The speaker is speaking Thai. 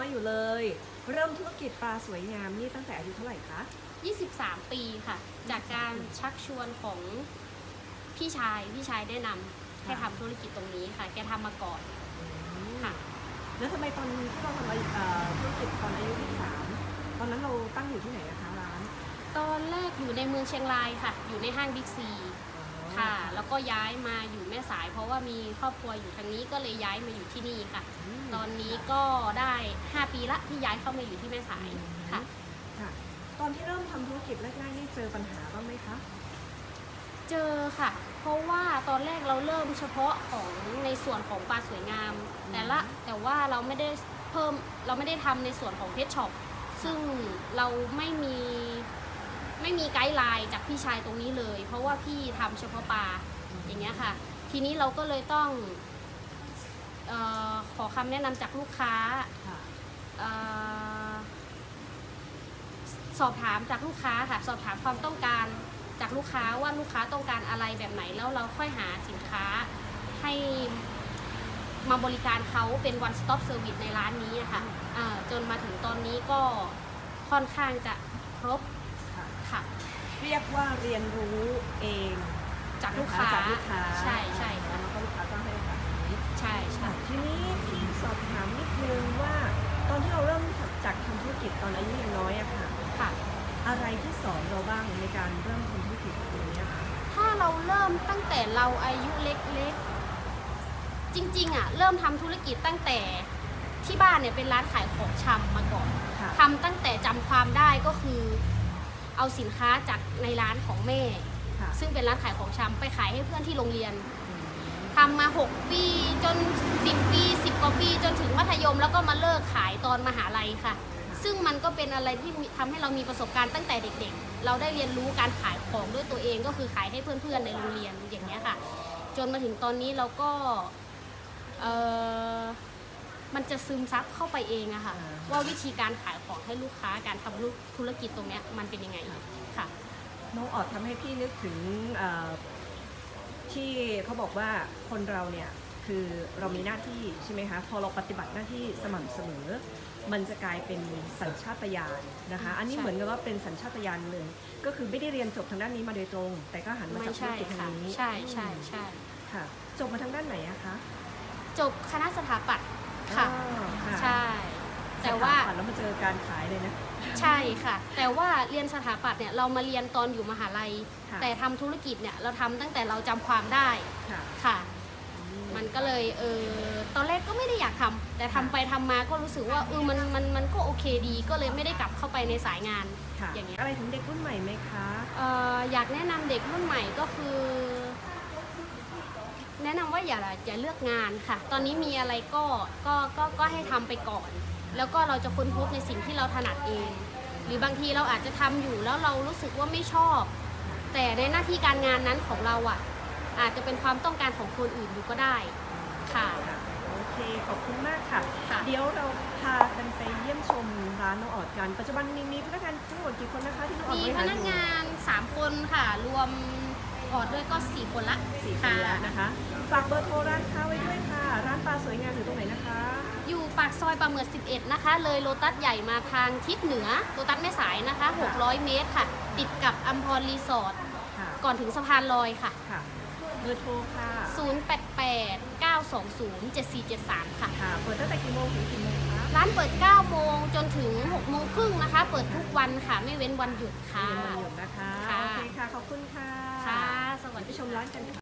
อยอยู่เลย เริ่มธุรกิจปลาสวยงามนี่ตั้งแต่อายุเท่าไหร่คะ 23 ปีค่ะ จากการชักชวนของพี่ชาย พี่ชายแนะนำให้ทำธุรกิจตรงนี้ค่ะ แกทำมาก่อน ค่ะ แล้วทำไมตอนที่เราทำเอ่อธุรกิจตอนอายุ23ตอนนั้นเราตั้งอยู่ที่ไหนนะคะร้าน ตอนแรกอยู่ในเมืองเชียงรายค่ะ อยู่ในห้างบิ๊กซี ค่ะ แล้วก็ย้ายมาอยู่แม่สาย เพราะว่ามีครอบครัวอยู่ทางนี้ก็เลยย้ายมาอยู่ที่นี่ค่ะมตอนนี้ก็ได้ 5 ปีละที่ย้ายเข้ามาอยู่ที่แม่สายค่ะ ค่ะ ตอนที่เริ่มทำธุรกิจแรกๆนี่เจอปัญหาบ้างไหมคะ เจอค่ะ เพราะว่าตอนแรกเราเริ่มเฉพาะของในส่วนของปลาสวยงาม แต่ละแต่ว่าเราไม่ได้เพิ่มเราไม่ได้ทำในส่วนของเพชช็อปซึ่งเราไม่มี ไม่มีไกด์ไลน์จากพี่ชายตรงนี้เลย เพราะว่าพี่ทำเฉพาะปลาอย่างเงี้ยค่ะ ทีนี้เราก็เลยต้องเออขอคำแนะนำจากลูกค้า ค่ะ เออสอบถามจากลูกค้าค่ะ สอบถามความต้องการจากลูกค้าว่าลูกค้าต้องการอะไรแบบไหนแล้วเราค่อยหาสินค้าให้มาบริการเขาเป็น one stop service ในร้านนี้อะค่ะอ่าจนมาถึงตอนนี้ก็ค่อนข้างจะครบ ค่ะค่ะ เรียกว่าเรียนรู้เองจากลูกค้าจากลูกค้าใช่ใช่ค่ะแล้วก็ลูกค้าก็ให้แบบนี้ใช่ใช่ทีนี้พี่สอบถามนิดนึงว่า ตอนที่เราเริ่มจากทำธุรกิจตอนอายุยังน้อยอะค่ะค่ะ อะไรที่สอนเราบ้างในการเริ่มทำธุรกิจตรงนี้อะค่ะถ้าเราเริ่มตั้งแต่เราอายุเล็กๆ จริงๆอะเริ่มทำธุรกิจตั้งแต่ที่บ้านเนี่ยเป็นร้านขายของชำมาก่อนค่ะทำตั้งแต่จำความได้ก็คือ เอาสินค้าจากในร้านของแม่ ค่ะ ซึ่งเป็นร้านขายของชำไปขายให้เพื่อนที่โรงเรียนอืมทำมา 6 ปีจน 10 ปี 10 กว่าปี จนถึงมัธยมแล้วก็มาเลิกขายตอนมหาลัยค่ะ ซึ่งมันก็เป็นอะไรที่มีทำให้เรามีประสบการณ์ตั้งแต่เด็กๆ เราได้เรียนรู้การขายของด้วยตัวเองก็คือขายให้เพื่อนๆในโรงเรียนอย่างนี้ยค่ะ จนมาถึงตอนนี้เราก็เออ มันจะซึมซับเข้าไปเองอะค่ะ ว่าวิธีการขายของให้ลูกค้าการทำธุรกิจตรงเนี้ยมันเป็นยังไงค่ะ น้องออดทำให้พี่นึกถึงเอ่อที่เขาบอกว่าคนเราเนี่ยคือเรามีหน้าที่ใช่ไหมคะพอเราปฏิบัติหน้าที่สม่ำเสมอ มันจะกลายเป็นสัญชาตญาณนะคะ อันนี้ใช่เหมือนกับว่าเป็นสัญชาตญาณเลย ก็คือไม่ได้เรียนจบทางด้านนี้มาโดยตรง แต่ก็หันมาไม่จากธุรใช่กิจทาค่ะงนี้ใช่ใช่ใช่ค่ะ จบมาทางด้านไหนอะคะจบคณะสถาปัตย์ ค่ะอ๋อค่ะใช่ แต่ว่า สถปัตย์แล้วมาเจอการขายเลยนะ ใช่ค่ะ แต่ว่าเรียนสถาปัตย์เนี่ยเรามาเรียนตอนอยู่มหาลัย ค่ะ แต่ทำธุรกิจเนี่ยเราทำตั้งแต่เราจำความได้ค่ะค่ะ อืม มันก็เลยเออตอนแรกก็ไม่ได้อยากทำแต่ทำไปทำมาก็รู้สึกว่าเออมันมันมันก็โอเคดี ก็เลยไม่ได้กลับเข้าไปในสายงาน ค่ะอย่างเงี้ย อะไรถึงเด็กรุ่นใหม่ไหมคะ เอ่ออยากแนะนำเด็กรุ่นใหม่ก็คือ แนะนำว่าอย่าอย่าเลือกงานค่ะ ตอนนี้มีอะไรก็ก็ก็ก็ให้ทำไปก่อน แล้วก็เราจะค้นพบในสิ่งที่เราถนัดเอง หรือบางทีเราอาจจะทำอยู่แล้วเรารู้สึกว่าไม่ชอบ แต่ในหน้าที่การงานนั้นของเราอะ อาจจะเป็นความต้องการของคนอื่นอยู่ก็ได้ค่ะค่ะโอเค ขอบคุณมากค่ะ ค่ะ เดี๋ยวเราพากันไปเยี่ยมชมร้านน้องออดกัน ปัจจุบันมีมีพนักงานทั้งหมดกี่คนนะคะที่น้องออดมีบริพหารนักอยู่งาน 3 คนค่ะ รวม ออดด้วยก็ 4 คนละสี่คนแล้วนะคะ ฝากเบอร์โทรร้านค้าไว้ด้วยค่ะ ร้านปลาสวยงามอยู่ตรงไหนนะคะ อยู่ปากซอยปลาเมือ11 นะคะ เลยโลตัสใหญ่มาทางทิศเหนือโลตัสแม่สายนะคะ 600 เมตรค่ะ ติดกับอัมพรรีสอร์ทค่ะ ก่อนถึงสะพานลอยค่ะ ค่ะ เบอร์โทรค่ะ 088 920 7473 ค่ะ ค่ะ เปิดตั้งแต่กี่โมงถึงกี่โมงคะ ร้านเปิด 9 โมงจนถึง 6 โมงครึ่งนะคะ เปิดทุกวันค่ะ ไม่เว้นวันหยุดค่ะเป็นวันหยุดนะคะ ค่ะ โอเคค่ะ ขอบคุณค่ะค่ะ สวัสไปดีชมร้านกันค่ะ